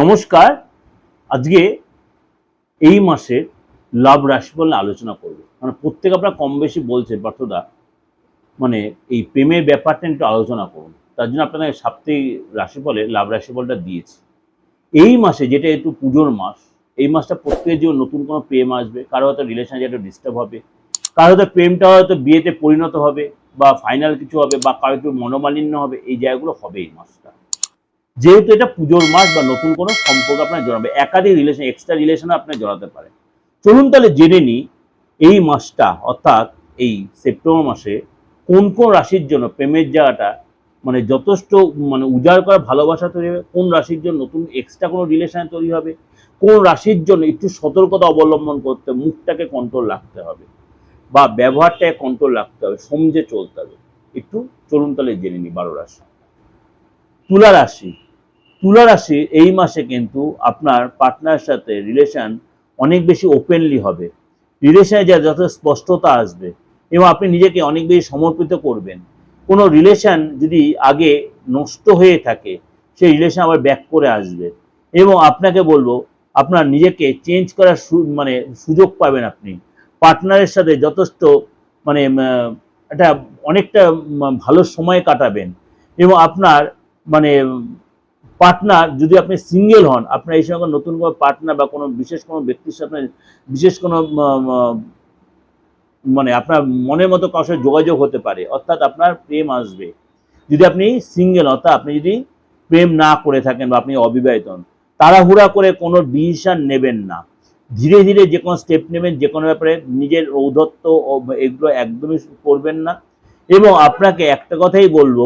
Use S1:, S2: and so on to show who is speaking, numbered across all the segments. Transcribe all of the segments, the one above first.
S1: নমস্কার। আজকে এই মাসের লাভ রাশিফল আলোচনা করব। মানে প্রত্যেক আপনারা কম বেশি বলছেন পার্থদা মানে এই প্রেমের ব্যাপারটা একটু আলোচনা করুন। তার জন্য আপনাদের সাপ্তাহিক রাশিফলে লাভ রাশিফলটা দিয়েছি। এই মাসে যেটা একটু পুজোর মাস, এই মাসটা প্রত্যেকের জীবন নতুন কোনো প্রেম আসবে, কারও হয়তো রিলেশন যেটা ডিস্টার্ব হবে, কারও হয়তো প্রেমটা হয়তো বিয়েতে পরিণত হবে বা ফাইনাল কিছু হবে বা কারও একটু মনোমালিন্য হবে, এই জায়গাগুলো হবে এই মাসটা। যেহেতু এটা পুজোর মাস বা নতুন কোনো সম্পর্ক আপনার জড়াবে, একাধিক রিলেশন এক্সট্রা রিলেশনে আপনার জড়াতে পারে। চলুন তাহলে জেনে নিই এই মাসটা, অর্থাৎ এই সেপ্টেম্বর মাসে কোন কোন রাশির জন্য প্রেমের জায়গাটা মানে যথেষ্ট মানে উজাড় করা ভালোবাসা তৈরি হবে, কোন রাশির জন্য নতুন এক্সট্রা কোনো রিলেশন তৈরি হবে, কোন রাশির জন্য একটু সতর্কতা অবলম্বন করতে মুখটাকে কন্ট্রোল রাখতে হবে বা ব্যবহারটাকে কন্ট্রোল রাখতে হবে, সমঝে চলতে হবে। একটু চলুন তাহলে জেনে নিই বারো রাশি। তুলা রাশি। তুলা রাশি এই মাসে কিন্তু আপনার পার্টনারের সাথে রিলেশন অনেক বেশি ওপেনলি হবে। রিলেশনে যা যত স্পষ্টতা আসবে এবং আপনি নিজেকে অনেক বেশি সমর্পিত করবেন। কোনো রিলেশন যদি আগে নষ্ট হয়ে থাকে, সেই রিলেশন আবার ব্যাক করে আসবে। এবং আপনাকে বলব, আপনার নিজেকে চেঞ্জ করার মানে সুযোগ পাবেন আপনি। পার্টনারের সাথে যথেষ্ট মানে একটা অনেকটা ভালো সময় কাটাবেন। এবং আপনার মানে পার্টনার যদি আপনি সিঙ্গেল হন আপনার এই সময় নতুন কোনো পার্টনার বা কোনো বিশেষ কোনো ব্যক্তির সাথে বিশেষ কোনো মানে আপনার মনের মতো কারোর সাথে যোগাযোগ হতে পারে অর্থাৎ আপনার প্রেম আসবে। যদি আপনি সিঙ্গেল অর্থাৎ আপনি যদি প্রেম না করে থাকেন বা আপনি অবিবাহিত হন তাড়াহুড়া করে কোনো ডিসিশন নেবেন না। ধীরে ধীরে যে কোনো স্টেপ নেবেন যে কোনো ব্যাপারে নিজের ঔদ্ধত্য ও এগুলো একদমই করবেন না। এবং আপনাকে একটা কথাই বলব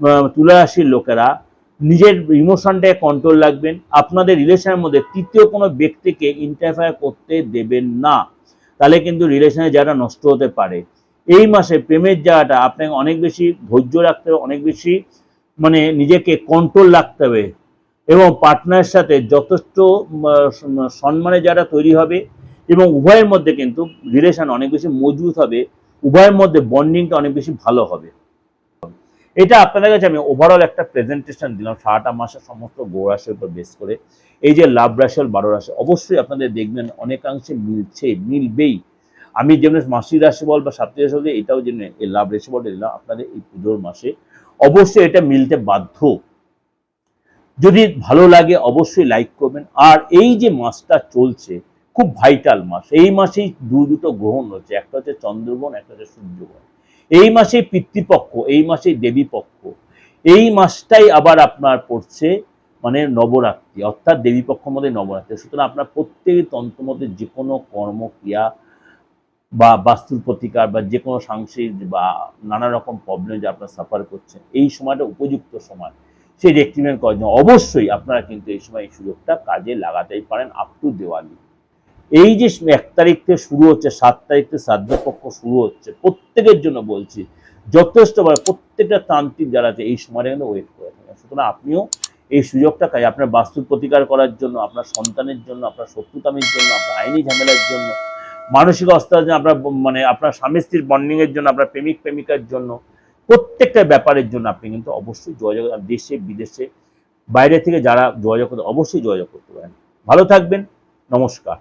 S1: আহ, তুলা রাশির লোকেরা নিজের ইমোশনটাকে কন্ট্রোল রাখবেন। আপনাদের রিলেশনের মধ্যে তৃতীয় কোনো ব্যক্তিকে ইন্টারফেয়ার করতে দেবেন না। তাহলে কিন্তু রিলেশনের জায়গাটা নষ্ট হতে পারে। এই মাসে প্রেমের জায়গাটা আপনাকে অনেক বেশি ধৈর্য রাখতে হবে, অনেক বেশি মানে নিজেকে কন্ট্রোল রাখতে হবে। এবং পার্টনারের সাথে যথেষ্ট সম্মানের জায়গাটা তৈরি হবে এবং উভয়ের মধ্যে কিন্তু রিলেশন অনেক বেশি মজবুত হবে, উভয়ের মধ্যে বন্ডিংটা অনেক বেশি ভালো হবে। এটা আপনাদের কাছে আমি ওভারঅল একটা প্রেজেন্টেশন দিলাম। সারাটা মাসের সমস্ত গৌরাশের উপর বেস করে। এই যে লাভ রাশি আর বারো রাশি অবশ্যই আপনাদের দেখবেন অনেকাংশে মিলছে, মিলবেই। আমি যেমন মাসিক রাশি বল বা সাপ্তাহিক রাশি বল এটাও যেমন এই লাভ রাশি বলটা দিলাম আপনাদের এই পুজোর মাসে। অবশ্যই এটা মিলতে বাধ্য। যদি ভালো লাগে অবশ্যই লাইক করবেন। আর এই যে মাসটা চলছে, খুব ভাইটাল মাস। এই মাসেই দু দুটো গ্রহণ হচ্ছে একটা হচ্ছে চন্দ্রগ্রহণ, একটা হচ্ছে সূর্যগ্রহণ। এই মাসে পিতৃপক্ষ, এই মাসে দেবী পক্ষ এই মাসটাই আবার আপনার পড়ছে মানে নবরাত্রি, অর্থাৎ দেবী পক্ষ মধ্যে নবরাত্রি। সুতরাং আপনার প্রত্যেকই তন্ত্র মধ্যে যে কোনো কর্মক্রিয়া বা বাস্তুর প্রতিকার বা যে কোনো সাংসারিক বা নানা রকম প্রবলেম যে আপনার সাফার করছেন এই সময়টা উপযুক্ত সময়। সেই রেক্টিমেন্ট করার জন্য অবশ্যই আপনারা কিন্তু এই সময় এই সুযোগটা কাজে লাগাতেই পারেন আপ টু দেওয়ালি এই যে এক তারিখ থেকে শুরু হচ্ছে, সাত তারিখ থেকে শ্রাদ্ধ পক্ষ শুরু হচ্ছে, প্রত্যেকের জন্য বলছি, যথেষ্ট মানে প্রত্যেকটা তান্ত্রিক যারা আছে এই সময়টা কিন্তু ওয়েট করে থাকে সুতরাং আপনিও এই সুযোগটা কাজে, আপনার বাস্তুর প্রতিকার করার জন্য, আপনার সন্তানের জন্য, আপনার শত্রুতামির জন্য, আপনার আইনি ঝামেলার জন্য, মানসিক অবস্থার জন্য, আপনার মানে আপনার স্বামী স্ত্রীর বন্ডিং এর জন্য, আপনার প্রেমিক প্রেমিকার জন্য, প্রত্যেকটা ব্যাপারের জন্য আপনি কিন্তু অবশ্যই যোগাযোগ দেশে, বিদেশে, বাইরে থেকে যারা যোগাযোগ করতে, অবশ্যই যোগাযোগ করতে পারেন। ভালো থাকবেন। নমস্কার।